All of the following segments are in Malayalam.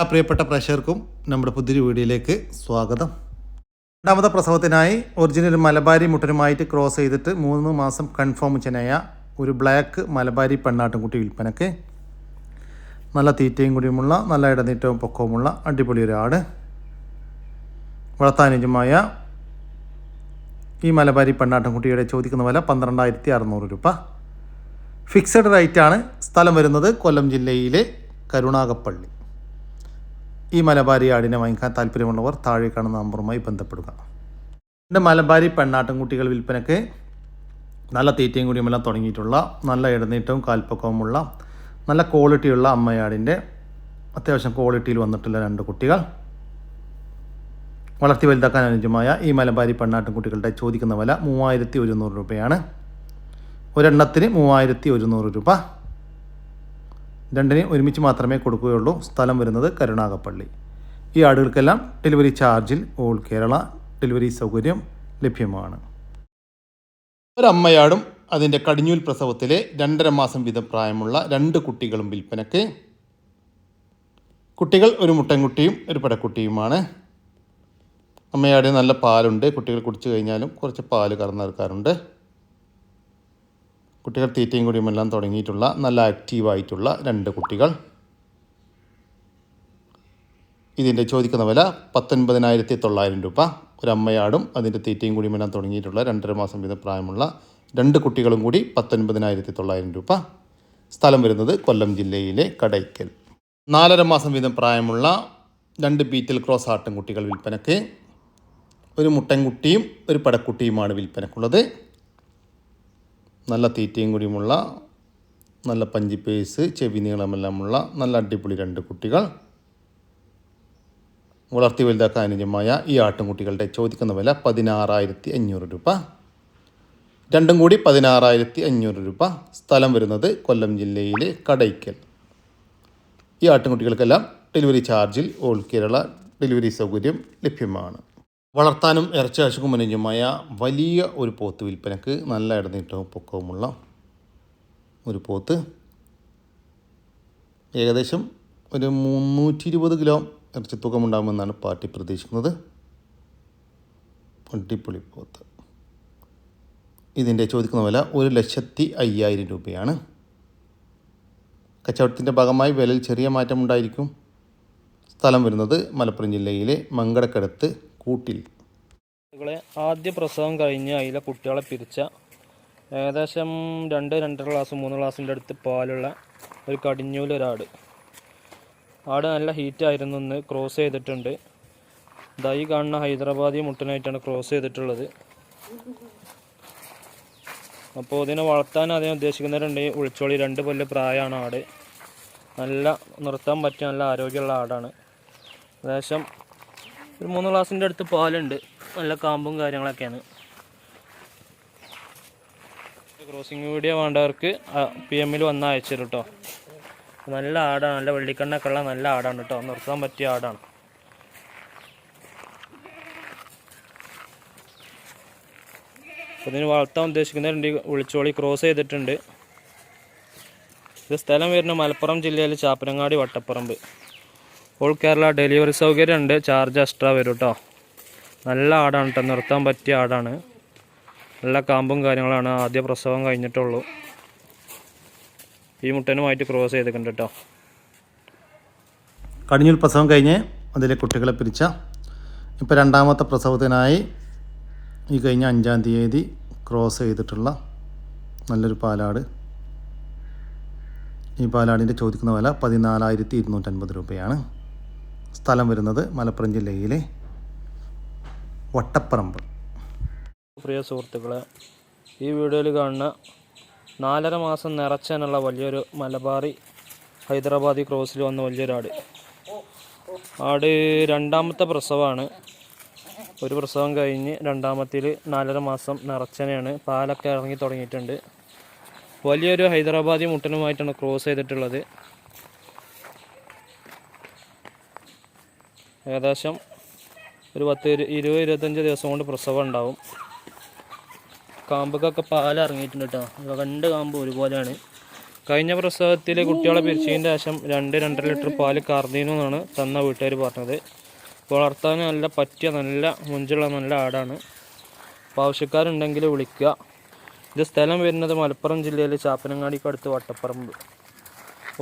ആ പ്രിയപ്പെട്ട പ്രേക്ഷകർക്കും നമ്മുടെ പുതിയൊരു വീഡിയോയിലേക്ക് സ്വാഗതം. രണ്ടാമത്തെ പ്രസവത്തിനായി ഒറിജിനൽ മലബാരി മുട്ടനുമായിട്ട് ക്രോസ് ചെയ്തിട്ട് മൂന്ന് മാസം കൺഫേം ചെനായ ഒരു ബ്ലാക്ക് മലബാരി പെണ്ണാട്ടുംകുട്ടി വിൽപ്പനക്ക്. നല്ല തീറ്റയും കൂടിയുമുള്ള നല്ല ഇടനീറ്റവും പൊക്കവുമുള്ള അടിപൊളി ഒരു ആട്. വളർത്താനുജമായ ഈ മലബാരി പെണ്ണാട്ടുംകുട്ടിയുടെ ചോദിക്കുന്ന വില പന്ത്രണ്ടായിരത്തി അറുന്നൂറ് രൂപ ഫിക്സഡ് റേറ്റാണ് സ്ഥലം വരുന്നത് കൊല്ലം ജില്ലയിലെ കരുണാകപ്പള്ളി. ഈ മലബാരി ആടിനെ വാങ്ങിക്കാൻ താല്പര്യമുള്ളവർ താഴെ കാണുന്ന നമ്പറുമായി ബന്ധപ്പെടുക. എന്റെ മലബാരി പെണ്ണാട്ടുംകുട്ടികൾ വിൽപ്പനയ്ക്ക് നല്ല തീറ്റയും കൂടിയുമെല്ലാം തുടങ്ങിയിട്ടുള്ള നല്ല ഇടനീട്ടവും കാൽപ്പക്കവുമുള്ള നല്ല ക്വാളിറ്റിയുള്ള അമ്മയാടിന്റെ അത്യാവശ്യം ക്വാളിറ്റിയിൽ വന്നിട്ടുള്ള രണ്ട് കുട്ടികൾ. വളർത്തി വലുതാക്കാൻ അനുയോജ്യമായ ഈ മലബാരി പെണ്ണാട്ടുംകുട്ടികളുടെ ചോദിക്കുന്ന വില മൂവായിരത്തി ഒരുന്നൂറ് രൂപയാണ്. ഒരെണ്ണത്തിന് മൂവായിരത്തി ഒരുന്നൂറ് രൂപ. രണ്ടിന് ഒരുമിച്ച് മാത്രമേ കൊടുക്കുകയുള്ളൂ. സ്ഥലം വരുന്നത് കരുണാകപ്പള്ളി. ഈ ആടുകൾക്കെല്ലാം ഡെലിവറി ചാർജിൽ ഓൾ കേരള ഡെലിവറി സൗകര്യം ലഭ്യമാണ്. ഒരമ്മയാടും അതിന്റെ കടിഞ്ഞൂൽ പ്രസവത്തിലെ രണ്ടര മാസം വീതം പ്രായമുള്ള രണ്ട് കുട്ടികളും വിൽപ്പനയ്ക്ക്. കുട്ടികൾ ഒരു മുട്ടൻകുട്ടിയും ഒരു പടക്കുട്ടിയുമാണ്. അമ്മയാടിന് നല്ല പാലുണ്ട്. കുട്ടികൾ കുടിച്ചു കഴിഞ്ഞാലും കുറച്ച് പാൽ കറന്നെടുക്കാറുണ്ട് കുട്ടികൾ തീറ്റയും കുടിയുമെല്ലാം തുടങ്ങിയിട്ടുള്ള നല്ല ആക്റ്റീവായിട്ടുള്ള രണ്ട് കുട്ടികൾ. ഇതിന്റെ ചോദിക്കുന്ന വില പത്തൊൻപതിനായിരത്തി തൊള്ളായിരം രൂപ. ഒരു അമ്മയാടും അതിന്റെ തീറ്റയും കുടിയുമെല്ലാം തുടങ്ങിയിട്ടുള്ള രണ്ടര മാസം വീതം പ്രായമുള്ള രണ്ട് കുട്ടികളും കൂടി പത്തൊൻപതിനായിരത്തി തൊള്ളായിരം രൂപ. സ്ഥലം വരുന്നത് കൊല്ലം ജില്ലയിലെ കടയ്ക്കൽ. നാലര മാസം വീതം പ്രായമുള്ള രണ്ട് ബീറ്റൽ ക്രോസ് ആട്ടും കുട്ടികൾ വിൽപ്പനയ്ക്ക് ഒരു മുട്ടൻകുട്ടിയും ഒരു പടക്കുട്ടിയുമാണ് വിൽപ്പനക്കുള്ളത്. നല്ല തീറ്റയും കൂടിയുമുള്ള നല്ല പഞ്ചിപ്പേസ് ചെവി നീളമെല്ലാമുള്ള നല്ല അടിപൊളി രണ്ട് കുട്ടികൾ. വളർത്തി വലുതാക്കാൻ അനുജമായ ഈ ആട്ടുംകുട്ടികളുടെ ചോദിക്കുന്ന വില പതിനാറായിരത്തി അഞ്ഞൂറ് രൂപ. രണ്ടും കൂടി പതിനാറായിരത്തി അഞ്ഞൂറ് രൂപ. സ്ഥലം വരുന്നത് കൊല്ലം ജില്ലയിലെ കടയ്ക്കൽ. ഈ ആട്ടുംകുട്ടികൾക്കെല്ലാം ഡെലിവറി ചാർജിൽ ഓൾ കേരള ഡെലിവറി സൗകര്യം ലഭ്യമാണ്. വളർത്താനും ഇറച്ചി ആശുക്കും അനുയോജ്യമായ വലിയ ഒരു പോത്ത് വിൽപ്പനക്ക് നല്ല ഇടനീട്ടവും പൊക്കവുമുള്ള ഒരു പോത്ത്. ഏകദേശം ഒരു മുന്നൂറ്റി ഇരുപത് കിലോ ഇറച്ചി ഉണ്ടാകുമെന്നാണ് പാർട്ടി പ്രതീക്ഷിക്കുന്നത്. പൊട്ടിപ്പൊളി പോത്ത്. ഇതിന്റെ ചോദിക്കുന്ന വില ഒരു ലക്ഷത്തി അയ്യായിരം രൂപയാണ്. കച്ചവടത്തിന്റെ ഭാഗമായി വിലയിൽ ചെറിയ മാറ്റമുണ്ടായിരിക്കും. സ്ഥലം വരുന്നത് മലപ്പുറം ജില്ലയിലെ മങ്കടക്കടുത്ത് കൂട്ടിൽ. ആദ്യ പ്രസവം കഴിഞ്ഞ് അതിലെ കുട്ടികളെ പിരിച്ച ഏകദേശം രണ്ട് രണ്ടര ക്ലാസ് മൂന്ന് ഗ്ലാസിന്റെ അടുത്ത് പാലുള്ള ഒരു കടിഞ്ഞൂലൊരാട്. ആട് നല്ല ഹീറ്റായിരുന്നു ഒന്ന് ക്രോസ് ചെയ്തിട്ടുണ്ട്. ദൈ കാണുന്ന ഹൈദരാബാദി മുട്ടനായിട്ടാണ് ക്രോസ് ചെയ്തിട്ടുള്ളത്. അപ്പോൾ ഇതിനെ വളർത്താൻ അദ്ദേഹം ഉദ്ദേശിക്കുന്നവരുണ്ടെങ്കിൽ ഉളിച്ചോളി രണ്ട് പല്ല് പ്രായമാണ് ആട്. നല്ല നിർത്താൻ പറ്റിയ നല്ല ആരോഗ്യമുള്ള ആടാണ്. ഏകദേശം ഒരു മൂന്ന് ഗ്ലാസിന്റെ അടുത്ത് പാലുണ്ട്. നല്ല കാമ്പും കാര്യങ്ങളൊക്കെയാണ്. ക്രോസിങ് വീഡിയോ വേണ്ടവർക്ക് പി എമ്മിൽ വന്ന് അയച്ചു തരും കേട്ടോ നല്ല ആടാണ് നല്ല വെള്ളിക്കണ്ണൊക്കെ ഉള്ള നല്ല ആടാണ് കേട്ടോ നിർത്താൻ പറ്റിയ ആടാണ്. അപ്പോൾ ഇതിന് വളർത്താൻ ഉദ്ദേശിക്കുന്നവരുണ്ട് വിളിച്ചോളി ക്രോസ് ചെയ്തിട്ടുണ്ട്. ഇത് സ്ഥലം വരുന്ന മലപ്പുറം ജില്ലയിൽ ചാപ്പനങ്ങാടി വട്ടപ്പറമ്പ്. ഓൾ കേരള ഡെലിവറി സൗകര്യം ഉണ്ട് ചാർജ് എക്സ്ട്രാ വരും കേട്ടോ നല്ല ആടാണ് കേട്ടോ നിർത്താൻ പറ്റിയ ആടാണ്. നല്ല കാമ്പും കാര്യങ്ങളാണ്. ആദ്യ പ്രസവം കഴിഞ്ഞിട്ടുള്ളൂ. ഈ മുട്ടനുമായിട്ട് ക്രോസ് ചെയ്തിട്ടുണ്ട് കേട്ടോ കടിഞ്ഞൂൽ പ്രസവം കഴിഞ്ഞ് അതിലെ കുട്ടികളെ പിരിച്ച. ഇപ്പോൾ രണ്ടാമത്തെ പ്രസവത്തിനായി ഈ കഴിഞ്ഞ അഞ്ചാം തീയതി ക്രോസ് ചെയ്തിട്ടുള്ള നല്ലൊരു പാലാട്. ഈ പാലാടിന്റെ ചോദിക്കുന്ന വില പതിനാലായിരത്തി ഇരുന്നൂറ്റൻപത് രൂപയാണ്. സ്ഥലം വരുന്നത് മലപ്പുറം ജില്ലയിലെ വട്ടപ്പറമ്പ്. പ്രിയ സുഹൃത്തുക്കളെ ഈ വീഡിയോയിൽ കാണുന്ന നാലര മാസം നിറച്ചാനുള്ള വലിയൊരു മലബാറി ഹൈദരാബാദി ക്രോസിൽ വന്ന വലിയൊരു ആട്. ആട് രണ്ടാമത്തെ പ്രസവമാണ്. ഒരു പ്രസവം കഴിഞ്ഞ് രണ്ടാമത്തിൽ നാലര മാസം നിറച്ചനെയാണ് പാലൊക്കെ ഇറങ്ങി തുടങ്ങിയിട്ടുണ്ട്. വലിയൊരു ഹൈദരാബാദി മുട്ടനുമായിട്ടാണ് ക്രോസ് ചെയ്തിട്ടുള്ളത്. ഏകദേശം ഒരു പത്ത് ഇരു- ഇരുപത് ഇരുപത്തഞ്ച് ദിവസം കൊണ്ട് പ്രസവം ഉണ്ടാവും. കാമ്പൊക്കെ പാൽ ഇറങ്ങിയിട്ടുണ്ട് കേട്ടോ. രണ്ട് കാമ്പ് ഒരുപോലെയാണ്. കഴിഞ്ഞ പ്രസവത്തിൽ കുട്ടികളെ പിരിച്ചതിന്റെ ശേഷം രണ്ട് രണ്ടര ലിറ്റർ പാൽ കറന്നീനു എന്നാണ് തന്ന വീട്ടുകാർ പറഞ്ഞത്. വളർത്താൻ നല്ല പറ്റിയ നല്ല മുഞ്ചുള്ള നല്ല ആടാണ്. അപ്പോൾ ആവശ്യക്കാരുണ്ടെങ്കിൽ വിളിക്കുക. ഇത് സ്ഥലം വരുന്നത് മലപ്പുറം ജില്ലയിൽ ചാപ്പനങ്ങാടിക്ക് അടുത്ത് വട്ടപ്പറമ്പ്.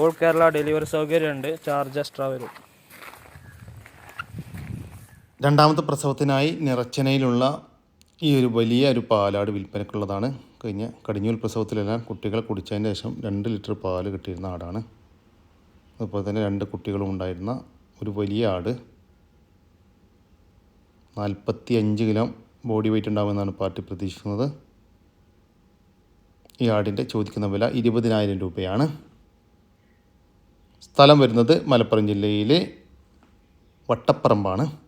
ഓൾ കേരള ഡെലിവറി സൗകര്യമുണ്ട്. ചാർജ് എക്സ്ട്രാ വരും. രണ്ടാമത്തെ പ്രസവത്തിനായി നിറച്ചനയിലുള്ള ഈ ഒരു വലിയ ഒരു പാലാട് വിൽപ്പനക്കുള്ളതാണ് കഴിഞ്ഞ കടിഞ്ഞൂൽ പ്രസവത്തിലെല്ലാം കുട്ടികൾ കുടിച്ചതിന് ശേഷം രണ്ട് ലിറ്റർ പാൽ കിട്ടിയിരുന്ന ആടാണ്. അതുപോലെ തന്നെ രണ്ട് കുട്ടികളും ഉണ്ടായിരുന്ന ഒരു വലിയ ആട്. നാൽപ്പത്തി അഞ്ച് കിലോ ബോഡി വെയിറ്റ് ഉണ്ടാകുമെന്നാണ് പാർട്ടി പ്രതീക്ഷിക്കുന്നത്. ഈ ആടിന്റെ ചോദിക്കുന്ന വില ഇരുപതിനായിരം രൂപയാണ്. സ്ഥലം വരുന്നത് മലപ്പുറം ജില്ലയിലെ വട്ടപ്പറമ്പാണ്.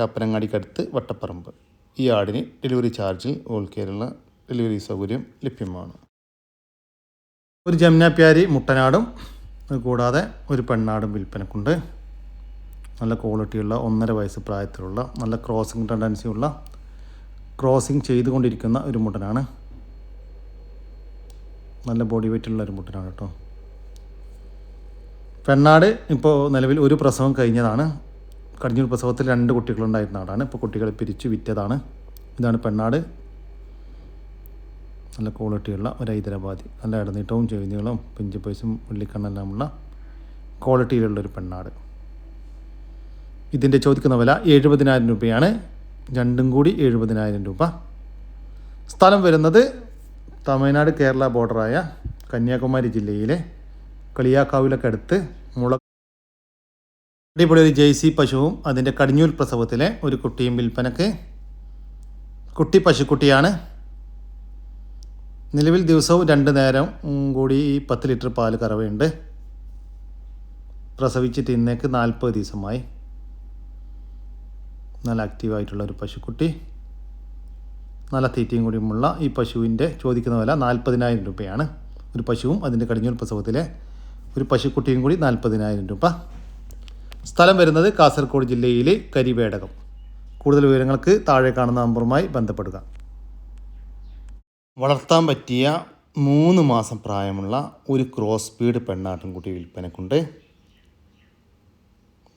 ചാപ്പനങ്ങാടിക്കടുത്ത് വട്ടപ്പറമ്പ്. ഈ ആടിന് ഡെലിവറി ചാർജിൽ ഓൾ കേരള ഡെലിവറി സൗകര്യം ലഭ്യമാണ്. ഒരു ജമുനാപ്യാരി മുട്ടനാടും കൂടാതെ ഒരു പെണ്ണാടും വിൽപ്പനക്കുണ്ട്. നല്ല ക്വാളിറ്റിയുള്ള ഒന്നര വയസ്സ് പ്രായത്തിലുള്ള നല്ല ക്രോസിംഗ് ടെൻഡൻസി ഉള്ള ക്രോസിംഗ് ചെയ്തുകൊണ്ടിരിക്കുന്ന ഒരു മുട്ടനാണ്. നല്ല ബോഡി വെയിറ്റുള്ള ഒരു മുട്ടനാണ് കേട്ടോ. പെണ്ണാട് ഇപ്പോൾ നിലവിൽ ഒരു പ്രസവം കഴിഞ്ഞതാണ്. കടിഞ്ഞൂൽ പ്രസവത്തിൽ രണ്ട് കുട്ടികളുണ്ടായിരുന്ന ആടാണ് ഇപ്പോൾ കുട്ടികളെ പിരിച്ചു വിറ്റതാണ്. ഇതാണ് പെണ്ണാട്. നല്ല ക്വാളിറ്റിയുള്ള ഒരു ഹൈദരാബാദി. നല്ല ഇടനീട്ടവും ചെവിനീളവും പിഞ്ച് പൈസും ഉള്ളിക്കണ്ണെല്ലാമുള്ള ക്വാളിറ്റിയിലുള്ള ഒരു പെണ്ണാട്. ഇതിന്റെ ചോദിക്കുന്ന വില എഴുപതിനായിരം രൂപയാണ്. രണ്ടും കൂടി എഴുപതിനായിരം രൂപ. സ്ഥലം വരുന്നത് തമിഴ്നാട് കേരള ബോർഡറായ കന്യാകുമാരി ജില്ലയിലെ കളിയാക്കാവിലൊക്കെ അടുത്ത് മുള അടിപൊളി ഒരു ജെയ്സി പശുവും അതിന്റെ കടിഞ്ഞൂൽ പ്രസവത്തിലെ ഒരു കുട്ടിയും വിൽപ്പനക്ക് കുട്ടി പശുക്കുട്ടിയാണ്. നിലവിൽ ദിവസവും രണ്ട് നേരം കൂടി ഈ പത്ത് ലിറ്റർ പാൽ കറവയുണ്ട്. പ്രസവിച്ചിട്ട് ഇന്നേക്ക് നാൽപ്പത് ദിവസമായി. നല്ല ആക്റ്റീവായിട്ടുള്ള ഒരു പശുക്കുട്ടി. നല്ല തീറ്റയും കൂടിയുമുള്ള ഈ പശുവിന്റെ ചോദിക്കുന്ന വില നാൽപ്പതിനായിരം രൂപയാണ്. ഒരു പശുവും അതിന്റെ കടിഞ്ഞൂൽ പ്രസവത്തിലെ ഒരു പശുക്കുട്ടിയും കൂടി നാൽപ്പതിനായിരം രൂപ. സ്ഥലം വരുന്നത് കാസർഗോഡ് ജില്ലയിലെ കരിവേടകം. കൂടുതൽ വിവരങ്ങൾക്ക് താഴെ കാണുന്ന നമ്പറുമായി ബന്ധപ്പെടുക. വളർത്താൻ പറ്റിയ മൂന്ന് മാസം പ്രായമുള്ള ഒരു ക്രോസ് സ്പീഡ് പെണ്ണാട്ടിൻകുട്ടി വിൽപ്പനക്കുണ്ട്.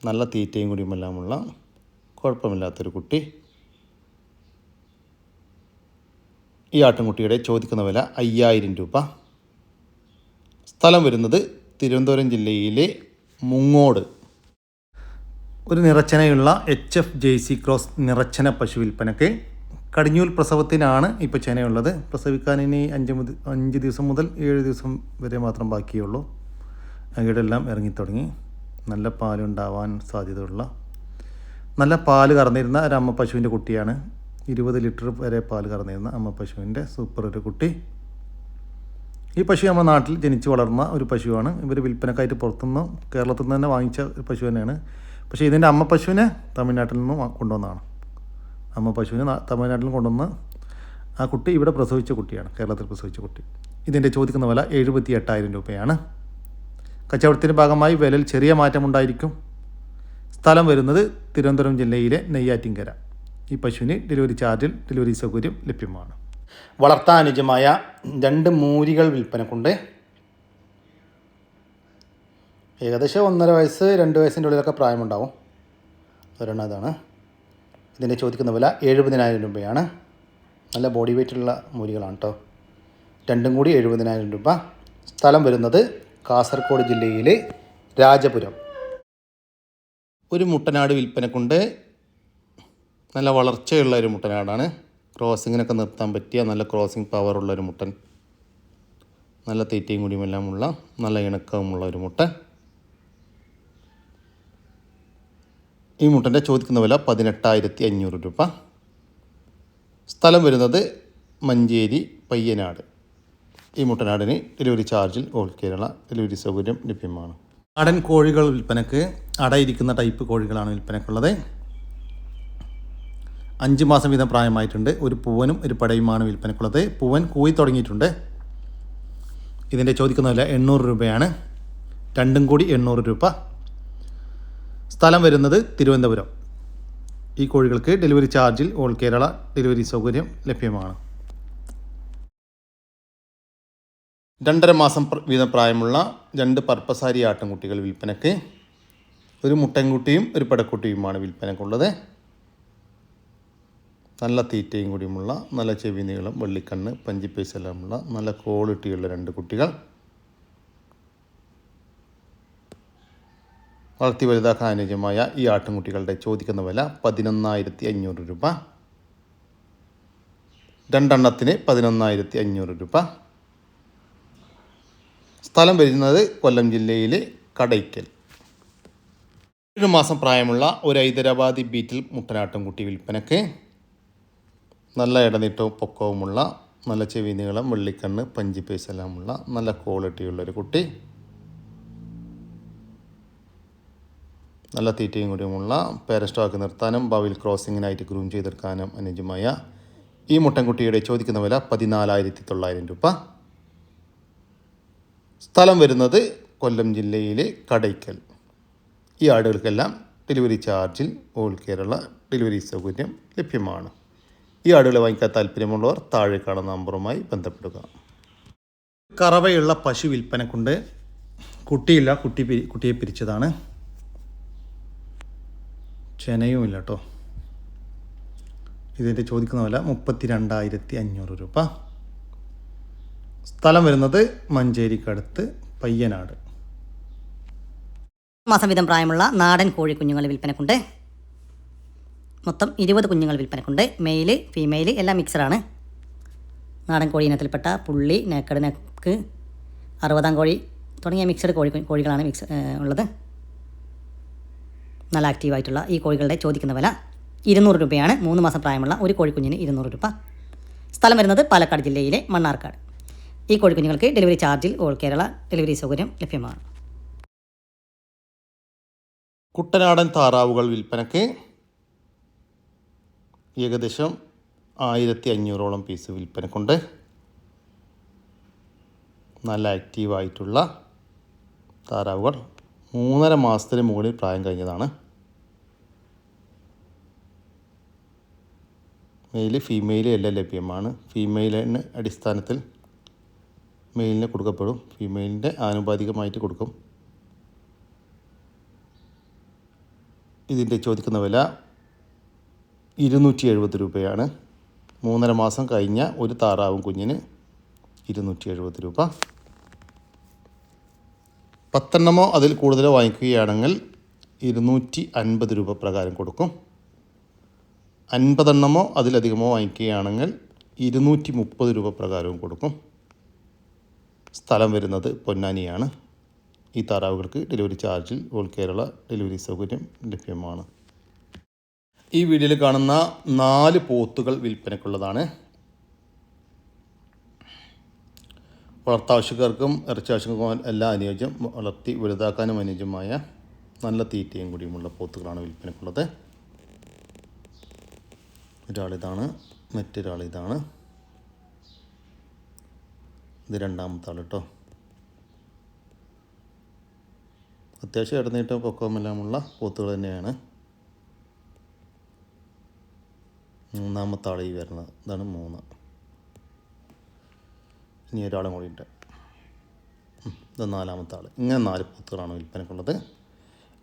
നല്ല തീറ്റയും കുടിയുമെല്ലാമുള്ള കുഴപ്പമില്ലാത്തൊരു കുട്ടി. ഈ ആട്ടിൻകുട്ടിയുടെ ചോദിക്കുന്ന വില അയ്യായിരം രൂപ. സ്ഥലം വരുന്നത് തിരുവനന്തപുരം ജില്ലയിലെ മുങ്ങോട് ഒരു നിറച്ചനയുള്ള H F J C cross നിറച്ചന പശു വിൽപ്പനക്ക് കടിഞ്ഞൂൽ പ്രസവത്തിനാണ് ഇപ്പോൾ ചെനയുള്ളത്. പ്രസവിക്കാൻ ഇനി അഞ്ച് മുതൽ അഞ്ച് ദിവസം മുതൽ ഏഴ് ദിവസം വരെ മാത്രം ബാക്കിയുള്ളൂ. ഈടെല്ലാം ഇറങ്ങിത്തുടങ്ങി. നല്ല പാലുണ്ടാവാൻ സാധ്യതയുള്ള. നല്ല പാൽ കറന്നിരുന്ന ഒരു അമ്മ പശുവിന്റെ കുട്ടിയാണ്. ഇരുപത് ലിറ്റർ വരെ പാൽ കറന്നിരുന്ന അമ്മ പശുവിന്റെ സൂപ്പർ ഒരു കുട്ടി. ഈ പശു നമ്മുടെ നാട്ടിൽ ജനിച്ച് വളർന്ന ഒരു പശുവാണ്. ഇവർ വിൽപ്പനക്കായിട്ട് പുറത്തുനിന്ന് കേരളത്തിൽ നിന്ന് തന്നെ വാങ്ങിച്ച ഒരു പശു തന്നെയാണ്. പക്ഷേ ഇതിന്റെ അമ്മ പശുവിനെ തമിഴ്നാട്ടിൽ നിന്ന് കൊണ്ടുവന്നതാണ്. അമ്മ പശുവിനെ തമിഴ്നാട്ടിൽ കൊണ്ടുവന്ന് ആ കുട്ടി ഇവിടെ പ്രസവിച്ച കുട്ടിയാണ് കേരളത്തിൽ പ്രസവിച്ച കുട്ടി. ഇതിന്റെ ചോദിക്കുന്ന വില എഴുപത്തി എട്ടായിരം രൂപയാണ്. കച്ചവടത്തിന്റെ ഭാഗമായി വിലയിൽ ചെറിയ മാറ്റമുണ്ടായിരിക്കും. സ്ഥലം വരുന്നത് തിരുവനന്തപുരം ജില്ലയിലെ നെയ്യാറ്റിങ്കര ഈ പശുവിന് ഡെലിവറി ചാർജിൽ ഡെലിവറി സൗകര്യം ലഭ്യമാണ്. വളർത്താൻ അനുജമായ രണ്ട് മൂരികൾ വിൽപ്പനക്കുണ്ട് ഏകദേശം ഒന്നര വയസ്സ് രണ്ട് വയസ്സിന്റെ ഉള്ളിലൊക്കെ പ്രായമുണ്ടാവും. ഒരെണ്ണം ഇതാണ്. ഇതിന്റെ ചോദിക്കുന്ന വില എഴുപതിനായിരം രൂപയാണ്. നല്ല ബോഡി വെയിറ്റുള്ള മൂലികളാണ് കേട്ടോ രണ്ടും കൂടി എഴുപതിനായിരം രൂപ. സ്ഥലം വരുന്നത് കാസർഗോഡ് ജില്ലയിലെ രാജപുരം. ഒരു മുട്ടനാട് വിൽപ്പനക്കുണ്ട്. നല്ല വളർച്ചയുള്ള ഒരു മുട്ടനാടാണ്. ക്രോസിങ്ങിനൊക്കെ നിർത്താൻ പറ്റിയ നല്ല ക്രോസിങ് പവറുള്ള ഒരു മുട്ടൻ. നല്ല തീറ്റയും കൂടിയുമെല്ലാമുള്ള നല്ല ഇണക്കവുമുള്ള ഒരു മുട്ടൻ. ഈ മുട്ടന്റെ ചോദിക്കുന്ന വില പതിനെട്ടായിരത്തി അഞ്ഞൂറ് രൂപ. സ്ഥലം വരുന്നത് മഞ്ചേരി പയ്യനാട്. ഈ മുട്ടനാടിന് ഡെലിവറി ചാർജിൽ ഓൾ കേരള ഡെലിവറി സൗകര്യം ലഭ്യമാണ്. നാടൻ കോഴികൾ വിൽപ്പനക്ക് അടയിരിക്കുന്ന ടൈപ്പ് കോഴികളാണ് വിൽപ്പനക്കുള്ളത്. അഞ്ച് മാസം വീതം പ്രായമായിട്ടുണ്ട്. ഒരു പൂവനും ഒരു പടയുമാണ് വിൽപ്പനക്കുള്ളത്. പൂവൻ കൂയി തുടങ്ങിയിട്ടുണ്ട്. ഇതിന്റെ ചോദിക്കുന്ന വില എണ്ണൂറ് രൂപയാണ്. രണ്ടും കൂടി എണ്ണൂറ് രൂപ. സ്ഥലം വരുന്നത് തിരുവനന്തപുരം. ഈ കോഴികൾക്ക് ഡെലിവറി ചാർജിൽ ഓൾ കേരള ഡെലിവറി സൗകര്യം ലഭ്യമാണ്. രണ്ടര മാസം വീതം പ്രായമുള്ള രണ്ട് പർപ്പസാരി ആട്ടിൻകുട്ടികൾ വിൽപ്പനയ്ക്ക് ഒരു മുട്ടൻകുട്ടിയും ഒരു പടക്കുട്ടിയുമാണ് വിൽപ്പനക്കുള്ളത് നല്ല തീറ്റയും കൂടിയുമുള്ള നല്ല ചെവി നീളം വെള്ളിക്കണ്ണ് പഞ്ചിപ്പേസ് എല്ലാമുള്ള നല്ല ക്വാളിറ്റിയുള്ള രണ്ട് കുട്ടികൾ. വളർത്തി വലുതാക്കാൻ അനുയോജ്യമായ ഈ ആട്ടിൻകുട്ടികളുടെ ചോദിക്കുന്ന വില പതിനൊന്നായിരത്തി അഞ്ഞൂറ് രൂപ. രണ്ടെണ്ണത്തിന് പതിനൊന്നായിരത്തി അഞ്ഞൂറ് രൂപ. സ്ഥലം വരുന്നത് കൊല്ലം ജില്ലയിലെ കടയ്ക്കൽ. ഒരു മാസം പ്രായമുള്ള ഒരു ഹൈദരാബാദി ബീറ്റിൽ മുട്ടനാട്ടുംകുട്ടി വിൽപ്പനയ്ക്ക് നല്ല ഇടനീട്ടവും പൊക്കവുമുള്ള നല്ല ചെവി നീളം വെള്ളിക്കണ്ണ് പഞ്ചിപ്പേസ് എല്ലാമുള്ള നല്ല ക്വാളിറ്റിയുള്ളൊരു കുട്ടി. നല്ല തീറ്റയും കൂടിയുമുള്ള പേരസ്റ്റോക്ക് നിർത്താനും ഭാവിയിൽ ക്രോസിങ്ങിനായിട്ട് ഗ്രൂം ചെയ്തെടുക്കാനും അനുയോജ്യമായ ഈ മുട്ടൻകുട്ടിയുടെ ചോദിക്കുന്ന വില പതിനാലായിരത്തി തൊള്ളായിരം രൂപ. സ്ഥലം വരുന്നത് കൊല്ലം ജില്ലയിലെ കടയ്ക്കൽ. ഈ ആടുകൾക്കെല്ലാം ഡെലിവറി ചാർജിൽ ഓൾ കേരള ഡെലിവറി സൗകര്യം ലഭ്യമാണ്. ഈ ആടുകളെ വാങ്ങിക്കാൻ താല്പര്യമുള്ളവർ താഴെ കാണുന്ന നമ്പറുമായി ബന്ധപ്പെടുക. കറവയുള്ള പശു വിൽപ്പനക്കുണ്ട്. കുട്ടിയില്ല കുട്ടി കുട്ടിയെ പിരിച്ചതാണ്. ചെനയുമില്ല കേട്ടോ ഇതിന്റെ ചോദിക്കുന്ന വില മുപ്പത്തി രണ്ടായിരത്തി അഞ്ഞൂറ് രൂപ. സ്ഥലം വരുന്നത് മഞ്ചേരിക്കടുത്ത് പയ്യനാട്. മാസം വീതം പ്രായമുള്ള നാടൻ കോഴി കുഞ്ഞുങ്ങൾ വിൽപ്പനക്കുണ്ട്. മൊത്തം ഇരുപത് കുഞ്ഞുങ്ങൾ വിൽപ്പനക്കുണ്ട്. മെയിൽ ഫീമെയിൽ എല്ലാം മിക്സറാണ് നാടൻ കോഴി ഇനത്തിൽപ്പെട്ട പുള്ളി നേക്കട് നെക്ക് അറുപതാം കോഴി തുടങ്ങിയ മിക്സഡ് കോഴി കോഴികളാണ് മിക്സ് ഉള്ളത്. നല്ല ആക്റ്റീവായിട്ടുള്ള ഈ കോഴികളുടെ ചോദിക്കുന്ന വില ഇരുന്നൂറ് രൂപയാണ്. മൂന്ന് മാസം പ്രായമുള്ള ഒരു കോഴിക്കുഞ്ഞിന് ഇരുന്നൂറ് രൂപ. സ്ഥലം വരുന്നത് പാലക്കാട് ജില്ലയിലെ മണ്ണാർക്കാട്. ഈ കോഴിക്കുഞ്ഞുങ്ങൾക്ക് ഡെലിവറി ചാർജിൽ ഓൾ കേരള ഡെലിവറി സൗകര്യം ലഭ്യമാണ്. കുട്ടനാടൻ താറാവുകൾ വിൽപ്പനയ്ക്ക് ഏകദേശം ആയിരത്തി അഞ്ഞൂറോളം പീസ് വിൽപ്പനക്കുണ്ട്. നല്ല ആക്റ്റീവായിട്ടുള്ള താറാവുകൾ മൂന്നര മാസത്തിന് മുകളിൽ പ്രായം കഴിഞ്ഞതാണ്. മെയിൽ ഫീമെയിൽ എല്ലാം ലഭ്യമാണ്. ഫീമെയിലിന് അടിസ്ഥാനത്തിൽ മെയിലിന് കൊടുക്കപ്പെടും. ഫീമെയിലിന്റെ ആനുപാതികമായിട്ട് കൊടുക്കും. ഇതിന്റെ ചോദിക്കുന്ന വില ഇരുന്നൂറ്റി എഴുപത് രൂപയാണ്. മൂന്നര മാസം കഴിഞ്ഞ ഒരു താറാവും കുഞ്ഞിന് ഇരുന്നൂറ്റി എഴുപത് രൂപ. പത്തെണ്ണമോ അതിൽ കൂടുതലോ വാങ്ങിക്കുകയാണെങ്കിൽ ഇരുന്നൂറ്റി അൻപത് രൂപ പ്രകാരം കൊടുക്കും. അൻപതെണ്ണമോ അതിലധികമോ വാങ്ങിക്കുകയാണെങ്കിൽ ഇരുന്നൂറ്റി മുപ്പത് രൂപ പ്രകാരവും കൊടുക്കും. സ്ഥലം വരുന്നത് പൊന്നാനിയാണ്. ഈ താറാവുകൾക്ക് ഡെലിവറി ചാർജിൽ ഓൾ കേരള ഡെലിവറി സൗകര്യം ലഭ്യമാണ്. ഈ വീഡിയോയിൽ കാണുന്ന നാല് പോത്തുകൾ വിൽപ്പനയ്ക്കുള്ളതാണ്. വളർത്താവശ്യക്കാർക്കും ഇറച്ചി ആവശ്യക്കാർക്കും എല്ലാം അനുയോജ്യം വളർത്തി വലുതാക്കാനും അനുയോജ്യമായ നല്ല തീറ്റയും കൂടിയുമുള്ള പോത്തുകളാണ് വിൽപ്പനക്കുള്ളത് ഒരാളിതാണ് മറ്റൊരാളിതാണ്. ഇത് രണ്ടാമത്തെ ആൾ കേട്ടോ അത്യാവശ്യം ഇടനീട്ടം പൊക്കവുമെല്ലാമുള്ള പോത്തുകൾ തന്നെയാണ്. മൂന്നാമത്തെ ആൾ ഈ വരുന്നത്. ഇതാണ് മൂന്ന്. ഇനി ഒരാളും കൂടി ഉണ്ട്. ഇത് നാലാമത്തെ ആൾ ഇങ്ങനെ നാല് പോത്തുകളാണ് വിൽപ്പനക്കുള്ളത്.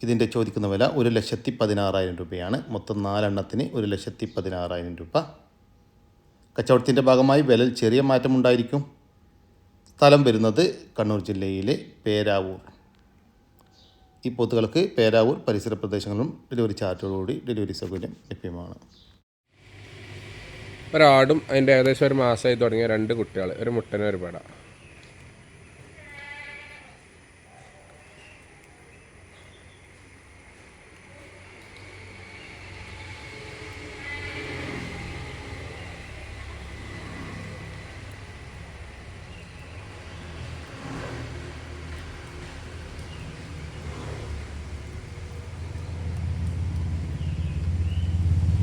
ഇതിന്റെ ചോദിക്കുന്ന വില ഒരു ലക്ഷത്തി പതിനാറായിരം രൂപയാണ്. മൊത്തം നാലെണ്ണത്തിന് ഒരു ലക്ഷത്തി പതിനാറായിരം രൂപ. കച്ചവടത്തിന്റെ ഭാഗമായി വിലയിൽ ചെറിയ മാറ്റമുണ്ടായിരിക്കും സ്ഥലം വരുന്നത് കണ്ണൂർ ജില്ലയിലെ പേരാവൂർ. ഈ പോത്തുകൾക്ക് പേരാവൂർ പരിസര പ്രദേശങ്ങളിലും ഡെലിവറി ചാർജോടുകൂടി ഡെലിവറി സൗകര്യം ലഭ്യമാണ്. ഒരാടും അതിന്റെ ഏകദേശം ഒരു മാസമായി തുടങ്ങിയ രണ്ട് കുട്ടികൾ ഒരു മുട്ടനും ഒരു പട.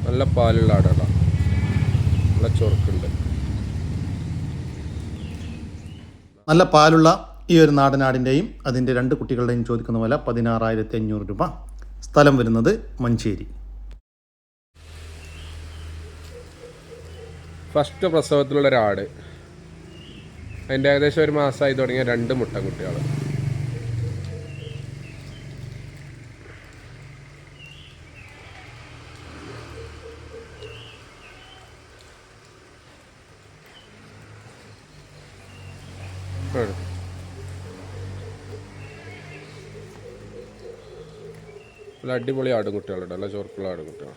നല്ല പാലുള്ള ആടാണ് നല്ല ചൊറുക്കുണ്ട്. നല്ല പാലുള്ള ഈ ഒരു നാടനാടിന്റെയും അതിന്റെ രണ്ട് കുട്ടികളുടെയും ചോദിക്കുന്ന വില പതിനാറായിരത്തി അഞ്ഞൂറ് രൂപ. സ്ഥലം വരുന്നത് മഞ്ചേരി. ഫസ്റ്റ് പ്രസവത്തിലുള്ള ഒരാട്. അതിന്റെ ഏകദേശം ഒരു മാസമായി തുടങ്ങിയ രണ്ട് മുട്ട കുട്ടികൾ നല്ല അടിപൊളി ആടുകുട്ടികളുണ്ട്. നല്ല ചോർക്കുള്ള ആടുകുട്ടികൾ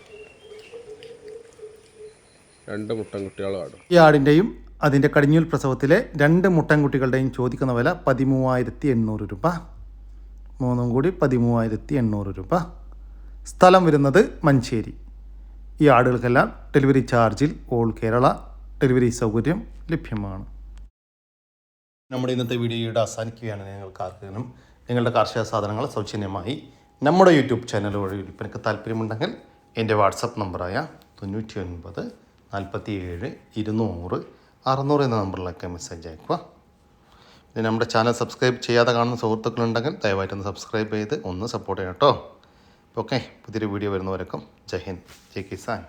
രണ്ട് മുട്ടൻ കുട്ടികളും ആടും. ഈ ആടിന്റെയും അതിന്റെ കടിഞ്ഞൂൽ പ്രസവത്തിലെ രണ്ട് മുട്ടൻകുട്ടികളുടെയും ചോദിക്കുന്ന വില പതിമൂവായിരത്തി എണ്ണൂറ് രൂപ. മൂന്നും കൂടി പതിമൂവായിരത്തി എണ്ണൂറ് രൂപ. സ്ഥലം വരുന്നത് മഞ്ചേരി. ഈ ആടുകൾക്കെല്ലാം ഡെലിവറി ചാർജിൽ ഓൾ കേരള. ഡെലിവറി സൗകര്യം ലഭ്യമാണ്. നമ്മുടെ ഇന്നത്തെ വീഡിയോയുടെ അവസാനിക്കുകയാണ് നിങ്ങൾക്ക് ആർക്കെങ്കിലും നിങ്ങളുടെ കാർഷിക സാധനങ്ങൾ സൗജന്യമായി നമ്മുടെ യൂട്യൂബ് ചാനൽ വഴി വിൽപ്പനയ്ക്ക് താല്പര്യമുണ്ടെങ്കിൽ എന്റെ വാട്സപ്പ് നമ്പറായ തൊണ്ണൂറ്റി ഒൻപത് നാൽപ്പത്തി ഏഴ് ഇരുന്നൂറ് അറുന്നൂറ് എന്ന നമ്പറിലേക്ക് മെസ്സേജ് അയക്കുക. പിന്നെ നമ്മുടെ ചാനൽ സബ്സ്ക്രൈബ് ചെയ്യാതെ കാണുന്ന സുഹൃത്തുക്കളുണ്ടെങ്കിൽ ദയവായിട്ടൊന്ന് സബ്സ്ക്രൈബ് ചെയ്ത് ഒന്ന് സപ്പോർട്ട് ചെയ്യണം കേട്ടോ. ഓക്കെ പുതിയൊരു വീഡിയോ വരുന്നവരൊക്കെ ജയ് ഹിന്ദ് ജയ് കിസാൻ.